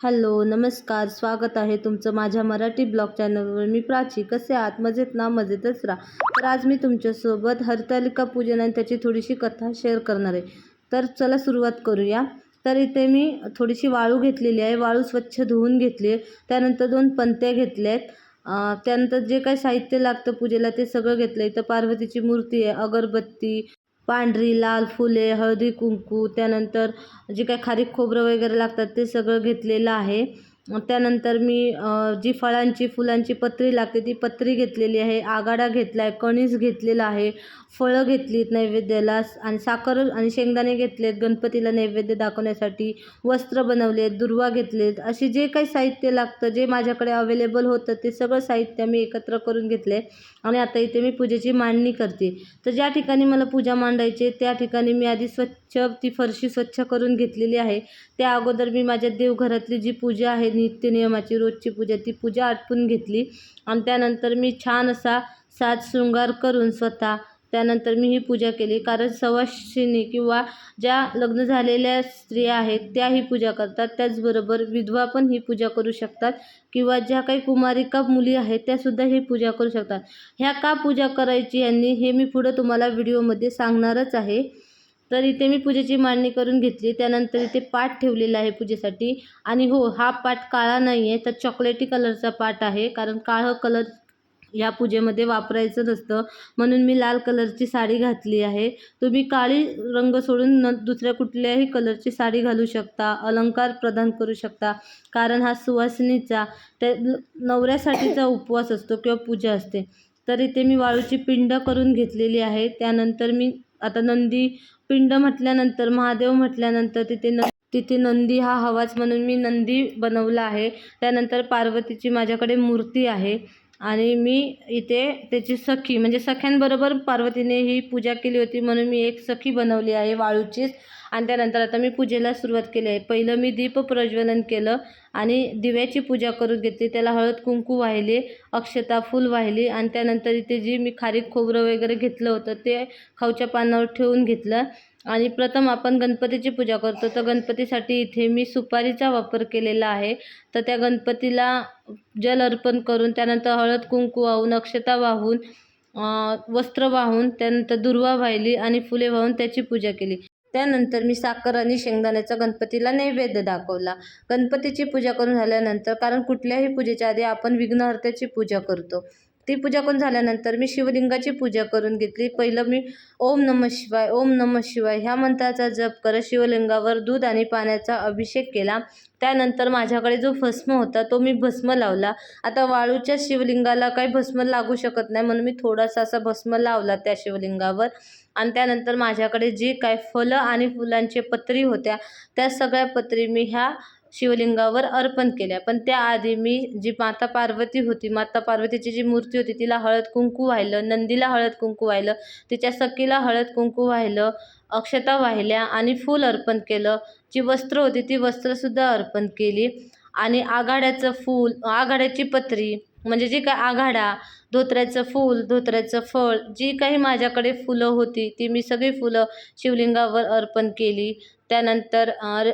Hello नमस्कार. स्वागत आहे तुमचं माझ्या मराठी ब्लॉग चॅनलवर. मी प्राची. कसे आहात? मजेत ना? मजेतच राहा. तर आज मी तुमच्यासोबत हरतालिका पूजन आणि त्याची थोडीशी कथा शेअर करणार आहे. तर चला सुरुवात करूया. तर इथे मी थोडीशी वाळू घेतलेली आहे. वाळू स्वच्छ धुवून घेतली आहे. त्यानंतर दोन पंत्या घेतल्या आहेत. त्यानंतर जे काही साहित्य लागतं पूजेला ते सगळं घेतलं इथं पार्वतीची मूर्ती आहे. अगरबत्ती पांढरी लाल फुले हळदी कुंकू त्यानंतर जे काही खारीक खोबरं वगैरे लागतात ते सगळं घेतलेलं आहे. त्यानंतर मी जी फळांची फुलांची पत्री लागते ती पत्री घेतलेली आहे आगाडा घेतला आहे कणीस घेतलेला आहे फळं घेतलीत नैवेद्याला आणि साखर आणि शेंगदाणे घेतलेत गणपतीला नैवेद्य दाखवण्यासाठी वस्त्र बनवले आहेत दुर्वा घेतलेत असे जे काही साहित्य लागतं जे माझ्याकडे अवेलेबल होतं ते सगळं साहित्य मी एकत्र करून घेतले आणि आता इथे मी पूजेची मांडणी करते. तर ज्या ठिकाणी मला पूजा मांडायची त्या ठिकाणी मी आधी स्वच्छ ती फरशी स्वच्छ करून घेतलेली आहे. त्या अगोदर मी माझ्या देवघरातली जी पूजा आहे नित्यनियमाची रोजची पूजा ती पूजा आटपून घेतली. आणि त्यानंतर मी छान असा साज शृंगार करून स्वतः त्यानंतर मी ही पूजा केली. कारण सवाशिनी किंवा ज्या लग्न झालेल्या स्त्रिया आहेत त्या ही पूजा करतात. त्याचबरोबर विधवा पण ही पूजा करू शकतात. किंवा ज्या काही कुमारिका मुली आहेत त्यासुद्धा ही पूजा करू शकतात. ह्या का पूजा करायची यांनी हे मी पुढं तुम्हाला व्हिडिओमध्ये सांगणारच आहे. तर इथे मी पूजेची मांडणी करून घेतली. त्यानंतर इथे पाट ठेवलेला आहे पूजेसाठी. आणि हो हा पाट काळा नाही आहे तर चॉकलेटी कलरचा पाट आहे. कारण काळं कलर या पूजेमध्ये वापरायचं नसतं. म्हणून मी लाल कलरची साडी घातली आहे. तुम्ही काळी रंग सोडून न दुसऱ्या कुठल्याही कलरची साडी घालू शकता. अलंकार प्रदान करू शकता. कारण हा सुवासिनीचा त्या नवऱ्यासाठीचा उपवास असतो किंवा पूजा असते. तर इथे मी वाळूची पिंड करून घेतलेली आहे. त्यानंतर मी आता नंदी पिंड म्हटल्यानंतर महादेव म्हटल्यानंतर तिथे न तिथे नंदी हा हवाच म्हणून मी नंदी बनवला आहे. त्यानंतर पार्वतीची माझ्याकडे मूर्ती आहे. आणि मी इथे त्याची सखी म्हणजे सख्यांबरोबर पार्वतीने ही पूजा केली होती म्हणून मी एक सखी बनवली आहे वाळूचीच. आणि त्यानंतर आता मी पूजेला सुरुवात केली आहे. पहिलं मी दीप प्रज्वलन केलं आणि दिव्याची पूजा करून घेतली. त्याला हळद कुंकू वाहिली अक्षता फूल वाहिली आणि त्यानंतर इथे जी मी खारीक खोबरं वगैरे घेतलं होतं ते खाऊच्या पानावर ठेवून घेतलं. आणि प्रथम आपण गणपतीची पूजा करतो. तर गणपतीसाठी इथे मी सुपारीचा वापर केलेला आहे. तर त्या गणपतीला जल अर्पण करून त्यानंतर हळद कुंकू वाहून अक्षता वाहून वस्त्र वाहून त्यानंतर दुर्वा वाहिली आणि फुले वाहून त्याची पूजा केली. त्यानंतर मी साखर आणि शेंगदाण्याचा गणपतीला नैवेद्य दाखवला. गणपतीची पूजा करून झाल्यानंतर कारण कुठल्याही पूजेच्या आधी आपण विघ्नहर्त्याची पूजा करतो. ती पूजा करून झाल्यानंतर मी शिवलिंगाची पूजा करून घेतली. पहिलं मी ओम नम शिवाय ओम नम शिवाय ह्या मंत्राचा जप करत शिवलिंगावर दूध आणि पाण्याचा अभिषेक केला. त्यानंतर माझ्याकडे जो भस्म होता तो मी भस्म लावला. आता वाळूच्या शिवलिंगाला काही भस्म लागू शकत नाही म्हणून मी थोडासा असा भस्म लावला त्या शिवलिंगावर. आणि त्यानंतर माझ्याकडे जी काय फलं आणि फुलांचे पत्री होत्या त्या सगळ्या पत्री मी ह्या शिवलिंगावर अर्पण केल्या. पण त्याआधी मी जी माता पार्वती होती माता पार्वतीची जी मूर्ती होती तिला हळद कुंकू वाहिलं नंदीला हळद कुंकू वाहिलं तिच्या सखीला हळद कुंकू वाहिलं अक्षता वाहिल्या आणि फूल अर्पण केलं. जी वस्त्र होती ती वस्त्रसुद्धा अर्पण केली. आणि आघाड्याचं फूल आघाड्याची पत्री म्हणजे जी काय आघाडा धोत्र्याचं फूल धोत्र्याचं फळ जी काही माझ्याकडे फुलं होती ती मी सगळी फुलं शिवलिंगावर अर्पण केली. त्यानंतर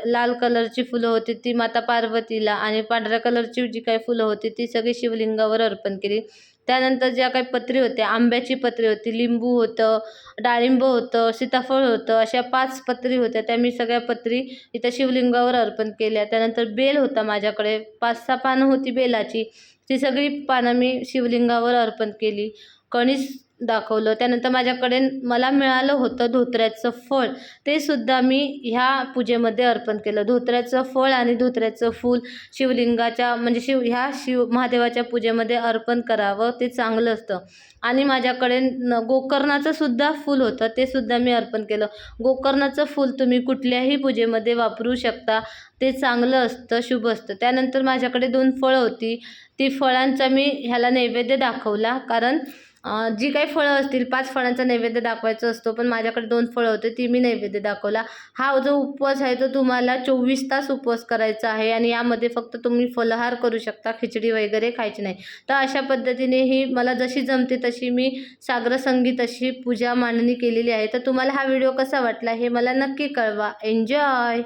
लाल कलरची फुलं होती ती माता पार्वतीला आणि पांढऱ्या कलरची जी काही फुलं होती ती सगळी शिवलिंगावर अर्पण केली. त्यानंतर ज्या काही पत्री होत्या आंब्याची पत्री होती लिंबू होतं डाळिंब होतं सीताफळ होतं अशा पाच पत्री होत्या. त्या मी सगळ्या पत्री इथं शिवलिंगावर अर्पण केल्या. त्यानंतर बेल होता माझ्याकडे पाच सहा पानं होती बेलाची. ती सगळी पानं मी शिवलिंगावर अर्पण केली. कणीस दाखवलं. त्यानंतर माझ्याकडे मला मिळालं होतं धोत्र्याचं फळ. ते सुद्धा मी ह्या पूजेमध्ये अर्पण केलं. धोत्र्याचं फळ आणि धोत्र्याचं फूल शिवलिंगाच्या म्हणजे शिव ह्या शिव महादेवाच्या पूजेमध्ये अर्पण करावं ते चांगलं असतं. आणि माझ्याकडे न गोकर्णाचं सुद्धा फूल होतं. ते सुद्धा मी अर्पण केलं. गोकर्णाचं फूल तुम्ही कुठल्याही पूजेमध्ये वापरू शकता. ते चांगलं असतं शुभ असतं. त्यानंतर माझ्याकडे दोन फळं होती. ती फळांचा मी ह्याला नैवेद्य दाखवला. कारण जी काही फळं असतील पाच फळांचा नैवेद्य दाखवायचा असतो पण माझ्याकडे दोन फळं होते ती मी नैवेद्य दाखवला. हा जो उपवास आहे तो तुम्हाला चोवीस तास उपवास करायचा आहे आणि यामध्ये फक्त तुम्ही फलहार करू शकता खिचडी वगैरे खायची नाही. तर अशा पद्धतीने ही मला जशी जमते तशी मी सागर संगीत अशी पूजा मांडणी केलेली आहे. तर तुम्हाला हा व्हिडिओ कसा वाटला हे मला नक्की कळवा. एन्जॉय!